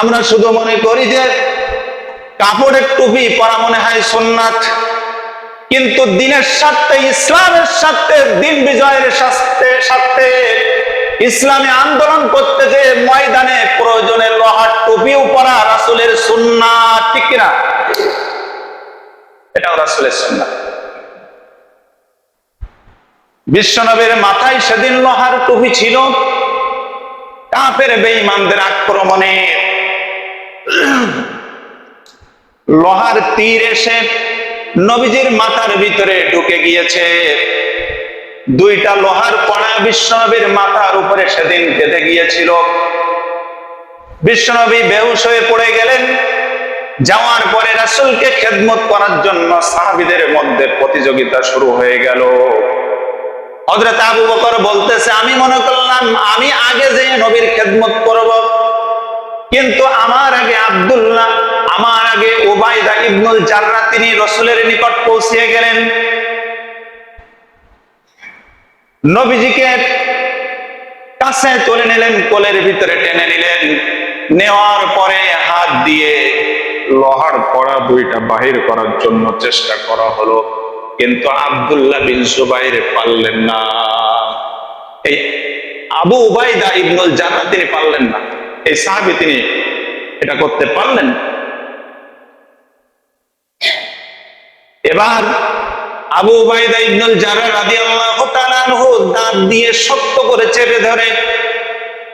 আমরা শুধু মনে করি যে কাপড়ের টুপি পরা মনে হয় সোননাথ কিন্তু দিনের স্বার্থে, ইসলামের স্বার্থে, দিন বিজয়ের স্বার্থে স্বার্থে ইসলামী আন্দোলন করতে যে ময়দানে প্রয়োজনে লোহার টুপিও পরা রাসুলের সুন্না ঠিক কিনা এটাও রাসুলের সুন্না বিশ্বনবের মাথায় সেদিন লোহার টুপি ছিল। কাপের বেঈমানদের আক্রমণে লোহার তীর এসে নবীজির মাথার ভিতরে ঢুকে গিয়েছে। দুইটা লোহার কণা বিশ্বনবীর মাথার উপরে সেদিন কেঁদে গিয়েছিল। বিশ্বনবী বেহুশ হয়ে পড়ে গেলেন। যাওয়ার পরে রাসুলকে খেদমত করার জন্য সাহাবিদের মধ্যে প্রতিযোগিতা শুরু হয়ে গেল। হজরত আবু বকর বলতেছে, আমি মনে করলাম, আমি আগে যে নবীর খেদমত করব কিন্তু আমার আগে আব্দুল্লাহ, আমার আগে ওবায়দা ইবনুল জাররা তিনি রসুলের নিকট পৌঁছে গেলেন। নবীজিকে কাছে তুলে নিলেন, কোলের ভিতরে টেনে নিলেন। নেওয়ার পরে হাত দিয়ে লোহার কড়া দুইটা বাহির করার জন্য চেষ্টা করা হলো, কিন্তু আব্দুল্লাহ বিন জুবাইর পারলেন না। এই আবু উবাইদা ইবনুল জানা তিনি পারলেন না। এই সাহাবি তিনি এটা করতে পারলেন। এবার আবু উবাইদা ইবনুল জারা রাদিয়াল্লাহু তাআলা আনহু দাঁত দিয়ে শক্ত করে চেপে ধরে,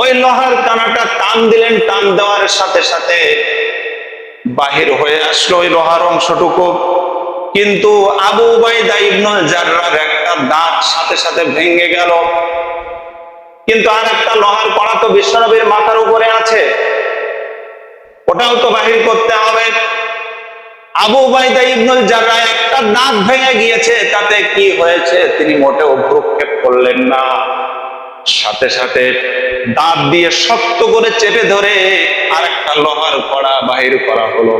ওই লোহার কানাটা টান দিলেন, টান দেওয়ার সাথে সাথে বাহির হয়ে আসলো ওই লোহার অংশটুকু কিন্তু আবু উবাইদা ইবনুল জাররার একটা দাঁত সাথে সাথে ভেঙে গেল কিন্তু আর একটা লোহার কড়া তো বিশ্বনবীর মাথার উপরে আছে। ওটাও তো বাহির করতে হবে। আবু বাইদা ইবনুল জাররা একটা দাঁত ভেঙে গিয়েছে, তাতে কি হয়েছে তিনি মোটেও ভ্রুক্ষেপ করলেন না। সাথে সাথে দাঁত দিয়ে শক্ত করে চেপে ধরে আরেকটা লোহার কড়া বাহির করা হলো।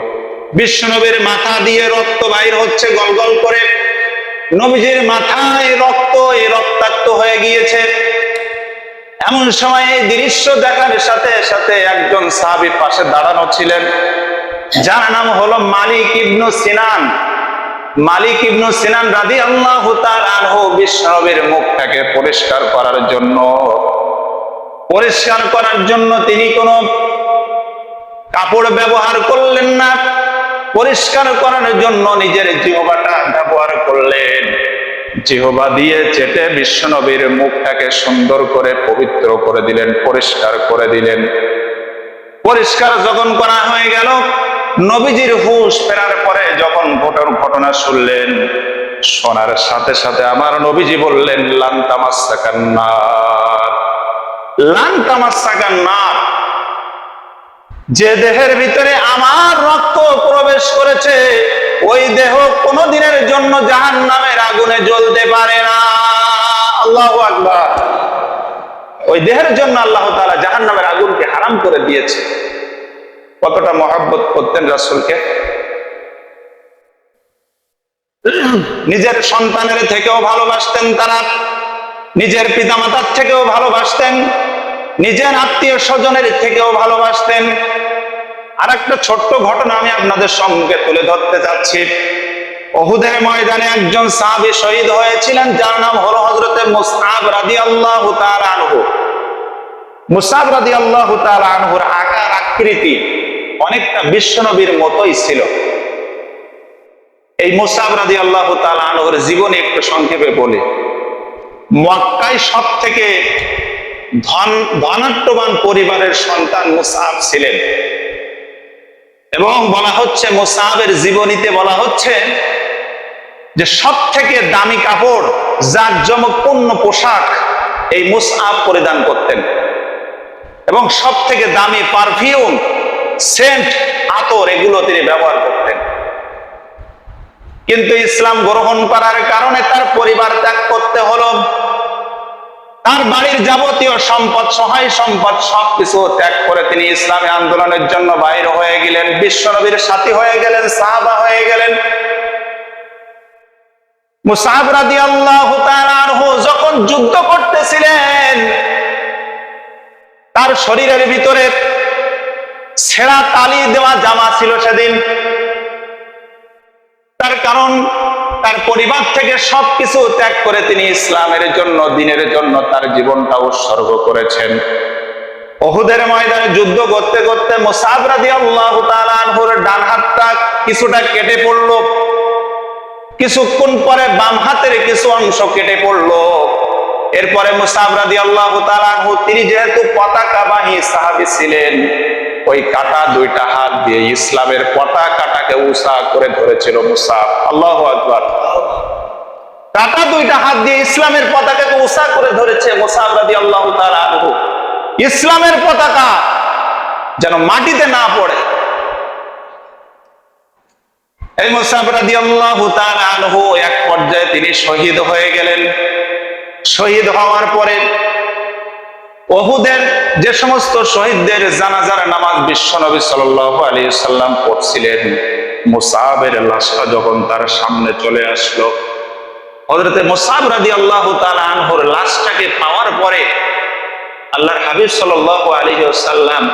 বিশ্বনবীর মাথা দিয়ে রক্ত বাহির হচ্ছে গলগল করে। নবীজির মাথায় রক্ত, এই রক্তাক্ত হয়ে গিয়েছে। এমন সময় এই দৃশ্য দেখার সাথে সাথে একজন সাহাবি পাশে দাঁড়ানো ছিলেন। যার নাম হলো মালিক ইবনু সিনান। মালিক ইবনু সিনান রাদি আল্লাহ আনহু বিশ্বনবীর মুখটাকে পরিষ্কার করার জন্য। পরিষ্কার করার জন্য তিনি কোনো কাপড় ব্যবহার করলেন না। পরিষ্কার করার জন্য নিজের জিহবাটা ব্যবহার করলেন। জিহবা দিয়ে চেটে বিশ্বনবীর মুখটাকে সুন্দর করে পবিত্র করে দিলেন, পরিষ্কার করে দিলেন। পরিষ্কার যখন করা হয়ে গেল, নবীজির হুশ ফেরার পরে যখন ঘটন ঘটনা শুনলেন, শোনার সাথে সাথে আমার নবীজি বললেন লান্তামাসাকান্নার লান্তামাসাকান্নার যে দেহের ভিতরে আমার রক্ত প্রবেশ করেছে, ওই দেহ কোনো দিনের জন্য জাহান নামের আগুনে জ্বলতে পারে না। আল্লাহ আকবার। ওই দেহের জন্য আল্লাহ তাআলা জাহান নামের আগুনকে হারাম করে দিয়েছে। কতটা মহাব্বত করতেন রাসূলকে। নিজের সন্তানের থেকেও ভালোবাসতেন তারা, নিজের পিতামাতার থেকেও ভালোবাসতেন। নিজের আত্মীয় স্বজনের থেকেও ভালোবাসতেন। আর একটা ছোট্ট ঘটনা আমি আপনাদের সম্মুখে তুলে ধরতে চাচ্ছি অহুদের ময়দানে একজন সাহাবী শহীদ হয়েছিলেন, যার নাম হলো হজরতে মুসআব রাদিয়াল্লাহু তাআলা আনহু। মুসআব রাদিয়াল্লাহু তাআলা আনহুর আকার, আকৃতি অনেকটা বিশ্বনবীর মতোই ছিল। এই মুসাব রাদিয়াল্লাহু তাআলা আনহুর জীবনে একটু সংক্ষেপে বলি। মক্কায় সব থেকে ধন ধনাট্যবান পরিবারের সন্তান মুসাব ছিলেন। এবং বলা হচ্ছে, মুসাবের জীবনীতে বলা হচ্ছে যে সব থেকে দামি কাপড় যার জমকপূর্ণ পোশাক এই মুসাব পরিধান করতেন। এবং সব থেকে দামি পারফিউম, সেন্ট আতর, এগুলো তিনি ব্যবহার করতেন। কিন্তু ইসলাম গ্রহণ করার কারণে তার পরিবার ত্যাগ করতে হলো। তার বাড়ির যাবতীয় সম্পদ, সহায় সম্পদ সবকিছু ত্যাগ করে তিনি ইসলামী আন্দোলনের জন্য বাইরে হয়ে গেলেন। বিশ্বনবীর সাথী হয়ে গেলেন, সাহাবা হয়ে গেলেন। মুসাহাব রাদিয়াল্লাহু তাআলা যখন যুদ্ধ করতেছিলেন, তার শরীরের ভিতরে ছেঁড়া তালি দেওয়া জামা ছিল সেদিন। তার কারণ তার পরিবার থেকে সবকিছু ত্যাগ করে তিনি ইসলামের জন্য, দিনের জন্য তার জীবনটা উৎসর্গ করেছেন। ওহুদের ময়দানে যুদ্ধ করতে করতে মুসাব রাদিয়াল্লাহু তাআলা ডান হাতটা কিছুটা কেটে পড়ল। কিছুক্ষণ পরে বাম হাতের কিছু অংশ কেটে পড়ল। এরপরে মুসাব আল্লাহ তিনি যেহেতু পতাকা পতাকাবাহী সাহাবী ছিলেন ওই কাটা দুইটা হাত দিয়ে ইসলামের পতাকাটাকে উষা করে ধরেছিল মুসাব আল্লাহ আকবার। কাটা দুইটা হাত দিয়ে ইসলামের পতাকাকে উষা করে ধরেছে রাদিয়াল্লাহু তাআলা আনহু। ইসলামের পতাকা যেন মাটিতে না পড়ে। এই মুসাফ রাদিয়াল্লাহু তাআলা আনহু এক পর্যায়ে তিনি শহীদ হয়ে গেলেন। শহীদ হওয়ার পরে ওহুদের যে সমস্ত শহীদদের জানাজার নামাজ বিশ্বনবী সাল্লাল্লাহু আলাইহি সাল্লাম পড়ছিলেন মুসাবের লাশটা যখন তার সামনে চলে আসলো, হযরতে মুসাব রাদিয়াল্লাহু তাআলা আনহুর লাশটাকে পাওয়ার পরে আল্লাহর হাবিব সাল্লাল্লাহু আলী ওয়াসাল্লাম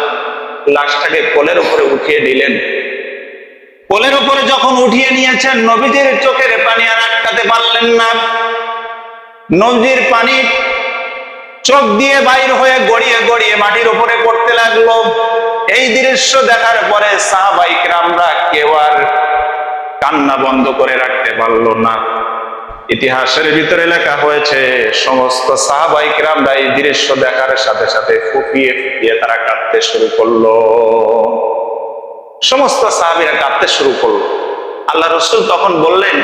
লাশটাকে কোলের উপরে উঠিয়ে দিলেন। কোলের উপরে যখন উঠিয়ে নিয়েছেন, নবীদের চোখের পানি আর আটকাতে পারলেন না। নবীজির পানি চোখ দিয়ে বাইর হয়ে গড়িয়ে গড়িয়ে মাটির উপরে পড়তে লাগল। এই দৃশ্য দেখার পরে সাহাবাইকরামরা কেউ আর কান্না বন্ধ করে রাখতে পারল না। ইতিহাসের ভিতরে লেখা হয়েছে, সমস্ত সাহাবাইকরামরা এই দৃশ্য দেখার সাথে সাথে ফুপিয়ে ফুপিয়ে তারা কাঁদতে শুরু করল। সমস্ত সাহাবিরা কাঁদতে শুরু করল। আল্লাহ রসুল তখন বললেন,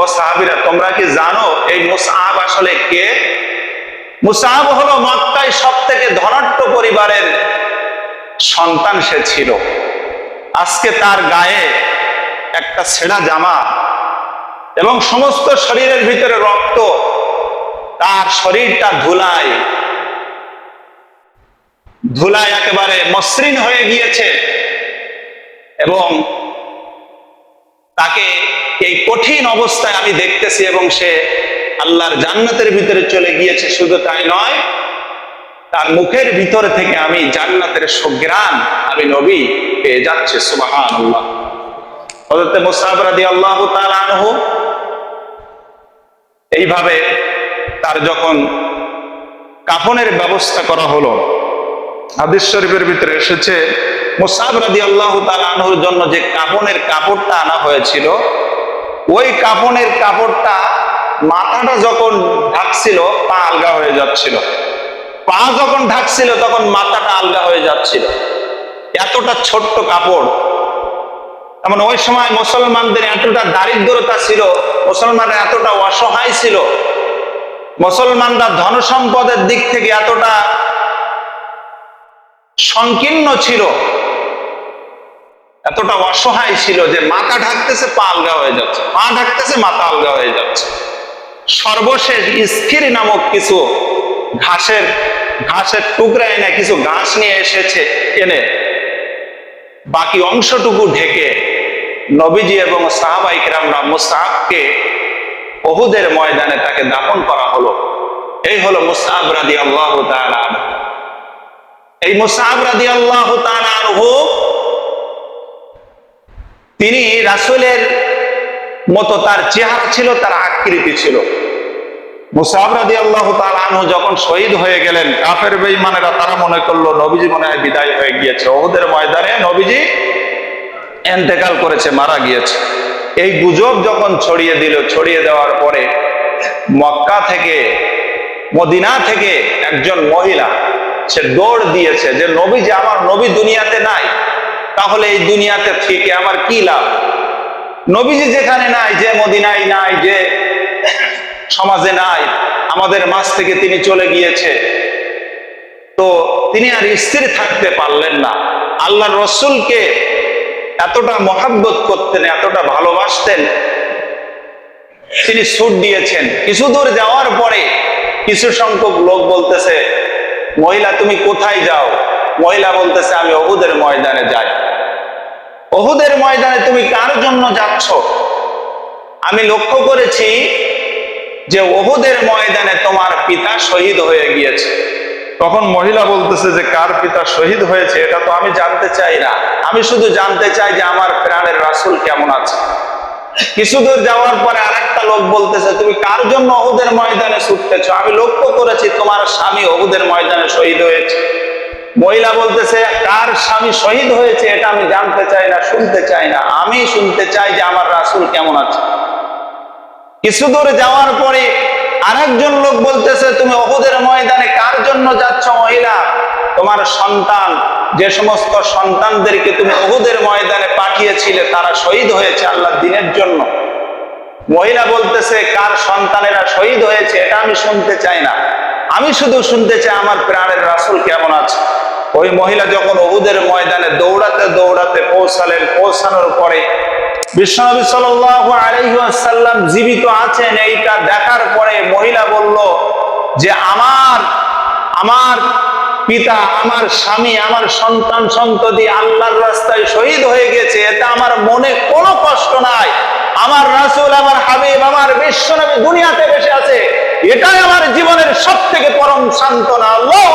ও সাহাবিরা, তোমরা কি জানো এই মুসাহাব আসলে কে? মুসাহাব হলো মক্কায় সব থেকে ধনাঢ্য পরিবারের সন্তান, সে ছিল। আজকে তার গায়ে একটা ছেঁড়া জামা এবং সমস্ত শরীরের ভিতরে রক্ত, তার শরীরটা ধুলায়। ধুলায় একেবারে মসৃণ হয়ে গিয়েছে এবং তাকে এই কঠিন অবস্থায় আমি দেখতেছি এবং সে আল্লাহর জান্নাতের ভিতরে চলে গিয়েছে, শুধু তাই নয়, তার মুখের ভিতর থেকে আমি জান্নাতের সগ্রাম আমি নবী পেয়ে যাচ্ছে সুবাহান আল্লাহ মুসাফ এইভাবে তার যখন কাফনের ব্যবস্থা করা হলো, হাদিস শরীফের ভিতরে এসেছে, মুসাব রাদি আল্লাহ আনহুর জন্য যে কাপনের কাপড়টা আনা হয়েছিল, ওই কাপনের কাপড়টা মাথাটা যখন ঢাকছিল, পা আলগা হয়ে যাচ্ছিল। পা যখন ঢাকছিল, তখন মাথাটা আলগা হয়ে যাচ্ছিল। এতটা ছোট্ট কাপড়। এমন ওই সময় মুসলমানদের এতটা দারিদ্রতা ছিল, মুসলমানরা এতটা অসহায় ছিল, মুসলমানরা ধন সম্পদের দিক থেকে এতটা সংকীর্ণ ছিল, এতটা অসহায় ছিল যে মাথা ঢাকতেছে, পা আলগা হয়ে যাচ্ছে। পা ঢাকতেছে, মাথা আলগা হয়ে যাচ্ছে। সর্বশেষ স্থির নামক কিছু ঘাসের ঘাসের টুকরা এনে কিছু ঘাস নিয়ে এসেছে এনে। বাকি অংশটুকু ঢেকে নবীজি এবং সাহাবাই সাহাবাইকরামরা মুসাহাবকে ওহুদের ময়দানে তাকে দাপন করা হলো। এই হলো মুসাহাব রাদি আল্লাহ এই মুসাহাব রাদি আল্লাহ তিনি রাসুলের মতো তার চেহারা ছিল, তার আকৃতি ছিল। মুসাহাব রাদি আল্লাহ আনহু যখন শহীদ হয়ে গেলেন, কাফের বেঈমানেরা তারা মনে করল, নবীজি মনে হয় বিদায় হয়ে গিয়েছে। ওহুদের ময়দানে নবীজি এন্তেকাল করেছে, মারা গিয়েছে। এই গুজব যখন ছড়িয়ে দিল, ছড়িয়ে দেওয়ার পরে মক্কা থেকে, মদিনা থেকে একজন মহিলা, সে দৌড় দিয়েছে যে নবী যে আমার নবী দুনিয়াতে নাই। তাহলে এই দুনিয়াতে থেকে আমার কি লাভ? নবীজি যেখানে নাই, যে মদিনায় নাই, যে সমাজে নাই, আমাদের মাঝ থেকে তিনি চলে গিয়েছে। তো তিনি আর স্থির থাকতে পারলেন না। আল্লাহ রসুলকে এতটা মহাব্বত করতেন, এতটা ভালোবাসতেন, তিনি ছুট দিয়েছেন। কিছু দূর যাওয়ার পরে কিছু সংখ্যক লোক বলতেছে, মহিলা, তুমি কোথায় যাও? মহিলা বলতেছে, আমি অবুদের ময়দানে যাই। অহুদের ময়দানে তুমি কার জন্য যাচ্ছ? আমি লক্ষ্য করেছি যে ওহুদের ময়দানে তোমার পিতা শহীদ হয়ে গিয়েছে। তখন মহিলা বলতেছে যে, কার পিতা শহীদ হয়েছে? এটা তো আমি জানতে চাই না। আমি শুধু জানতে চাই যে আমার প্রাণের রাসূল কেমন আছে। কিছু দূর যাওয়ার পরে আরেকটা লোক বলতেছে, তুমি কার জন্য অহুদের ময়দানে ছুটতেছো? আমি লক্ষ্য করেছি তোমার স্বামী অহুদের ময়দানে শহীদ হয়েছে। মহিলা বলতেছে, কার স্বামী শহীদ হয়েছে এটা আমি জানতে চাই না, শুনতে চাই না। আমি শুনতে চাই যে আমার রাসূল কেমন আছে। কিছু দূর যাওয়ার পরে আরেকজন লোক বলতেছে, তুমি অহুদের ময়দানে কার জন্য যাচ্ছ মহিলা? তোমার সন্তান, যে সমস্ত সন্তানদেরকে তুমি অহুদের ময়দানে পাঠিয়েছিলে, তারা শহীদ হয়েছে আল্লাহ দিনের জন্য। মহিলা বলতেছে, কার সন্তানেরা শহীদ হয়েছে এটা আমি শুনতে চাই না। আমি শুধু শুনতে চাই আমার প্রাণের রাসুল কেমন আছে। ওই মহিলা যখন অহুদের ময়দানে দৌড়াতে দৌড়াতে পৌঁছালেন, পৌঁছানোর পরে বিশ্বনবী জীবিত আছেন এইটা দেখার পরে মহিলা বলল যে আমার আমার পিতা, আমার স্বামী, আমার সন্তান সন্ততি আল্লাহর রাস্তায় শহীদ হয়ে গেছে, এতে আমার মনে কোনো কষ্ট নাই। আমার রাসূল, আমার হাবিব, আমার বিশ্বনবী দুনিয়াতে বেঁচে আছে। এটাই আমার জীবনের সব থেকে পরম সান্ত্বনা। আল্লাহু